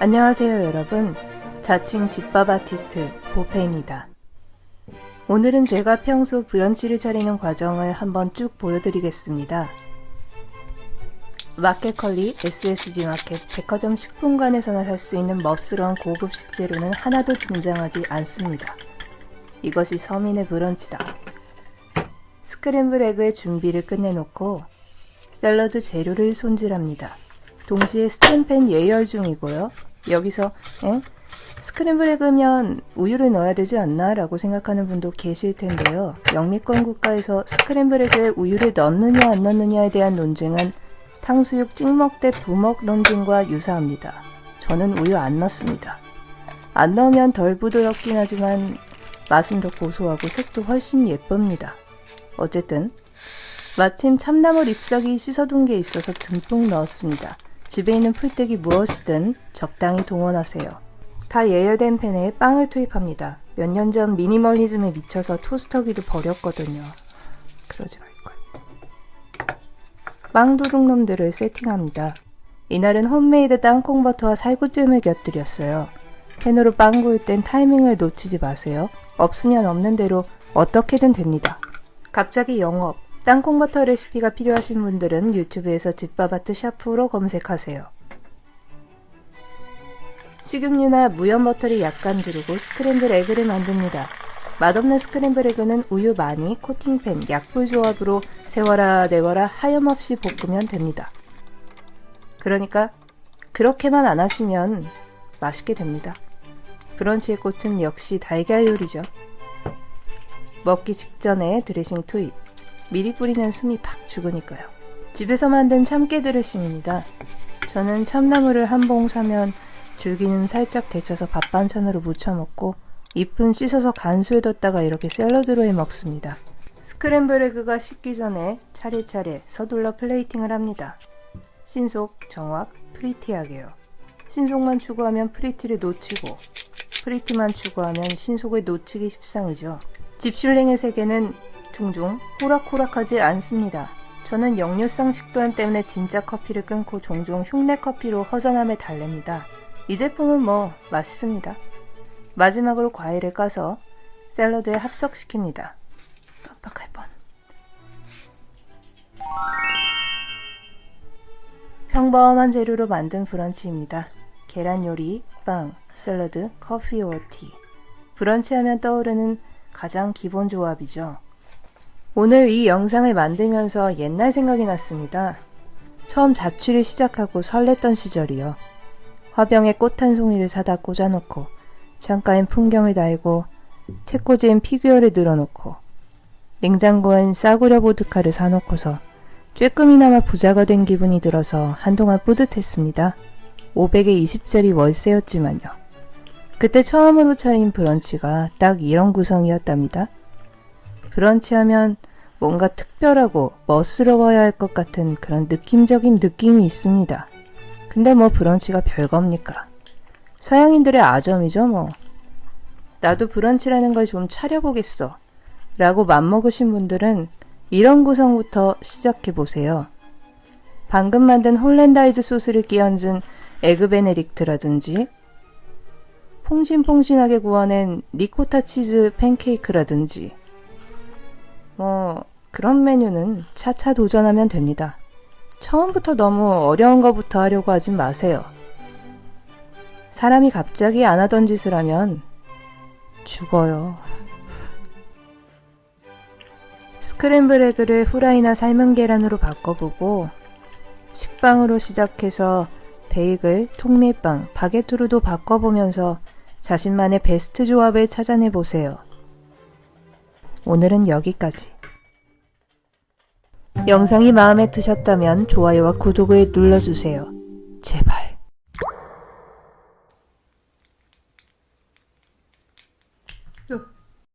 안녕하세요 여러분. 자칭 집밥 아티스트 보페입니다. 오늘은 제가 평소 브런치를 차리는 과정을 한번 쭉 보여드리겠습니다. 마켓컬리 SSG 마켓 백화점 식품관에서나 살 수 있는 멋스러운 고급 식재료는 하나도 등장하지 않습니다. 이것이 서민의 브런치다. 스크램블 에그의 준비를 끝내놓고 샐러드 재료를 손질합니다 동시에 스탠팬 예열 중이고요. 여기서 에? 스크램블 에그면 우유를 넣어야 되지 않나? 라고 생각하는 분도 계실 텐데요. 영미권 국가에서 스크램블 에그에 우유를 넣느냐 안 넣느냐에 대한 논쟁은 탕수육 찍먹 대 부먹 논쟁과 유사합니다. 저는 우유 안 넣습니다. 안 넣으면 덜 부드럽긴 하지만 맛은 더 고소하고 색도 훨씬 예쁩니다. 어쨌든 마침 참나물 잎사귀 씻어둔 게 있어서 듬뿍 넣었습니다. 집에 있는 풀떼기 무엇이든 적당히 동원하세요. 다 예열된 팬에 빵을 투입합니다. 몇 년 전 미니멀리즘에 미쳐서 토스터기도 버렸거든요. 그러지 말걸. 빵 도둑놈들을 세팅합니다. 이날은 홈메이드 땅콩버터와 살구잼을 곁들였어요. 팬으로 빵 구울 땐 타이밍을 놓치지 마세요. 없으면 없는 대로 어떻게든 됩니다. 갑자기 영업, 땅콩버터 레시피가 필요하신 분들은 유튜브에서 집밥아트 샤프로 검색하세요. 식용유나 무염버터를 약간 두르고 스크램블 에그를 만듭니다. 맛없는 스크램블 에그는 우유 많이, 코팅팬, 약불 조합으로 세워라 내워라 하염없이 볶으면 됩니다. 그러니까 그렇게만 안 하시면 맛있게 됩니다. 브런치의 꽃은 역시 달걀 요리죠. 먹기 직전에 드레싱 투입. 미리 뿌리면 숨이 팍 죽으니까요. 집에서 만든 참깨 드레싱입니다. 저는 참나물을 한 봉 사면 줄기는 살짝 데쳐서 밥 반찬으로 무쳐 먹고 잎은 씻어서 간수에 뒀다가 이렇게 샐러드로 해 먹습니다. 스크램블 에그가 식기 전에 차례차례 서둘러 플레이팅을 합니다. 신속, 정확, 프리티하게요. 신속만 추구하면 프리티를 놓치고 프리티만 추구하면 신속을 놓치기 십상이죠. 집슐랭의 세계는 종종 호락호락하지 않습니다. 저는 역류성 식도염 때문에 진짜 커피를 끊고 종종 흉내 커피로 허전함에 달랩니다. 이 제품은 뭐 맛있습니다. 마지막으로 과일을 까서 샐러드에 합석시킵니다. 깜빡할 뻔. 평범한 재료로 만든 브런치입니다. 계란 요리, 빵, 샐러드, 커피와 티. 브런치 하면 떠오르는 가장 기본 조합이죠. 오늘 이 영상을 만들면서 옛날 생각이 났습니다. 처음 자취를 시작하고 설렜던 시절이요. 화병에 꽃 한 송이를 사다 꽂아놓고 창가엔 풍경을 달고 책꽂이엔 피규어를 늘어놓고 냉장고엔 싸구려 보드카를 사놓고서 쬐끔이나마 부자가 된 기분이 들어서 한동안 뿌듯했습니다. 500에 20짜리 월세였지만요. 그때 처음으로 차린 브런치가 딱 이런 구성이었답니다. 브런치 하면 뭔가 특별하고 멋스러워야 할 것 같은 그런 느낌적인 느낌이 있습니다. 근데 뭐 브런치가 별겁니까? 서양인들의 아점이죠 뭐. 나도 브런치라는 걸 좀 차려보겠어. 라고 맘먹으신 분들은 이런 구성부터 시작해보세요. 방금 만든 홀랜다이즈 소스를 끼얹은 에그 베네딕트라든지 퐁신퐁신하게 구워낸 리코타 치즈 팬케이크라든지 뭐 그런 메뉴는 차차 도전하면 됩니다. 처음부터 너무 어려운 것부터 하려고 하진 마세요. 사람이 갑자기 안 하던 짓을 하면 죽어요. 스크램블 에그를 후라이나 삶은 계란으로 바꿔보고 식빵으로 시작해서 베이글, 통밀빵, 바게트로도 바꿔보면서 자신만의 베스트 조합을 찾아내 보세요. 오늘은 여기까지. 영상이 마음에 드셨다면 좋아요와 구독을 눌러주세요. 제발.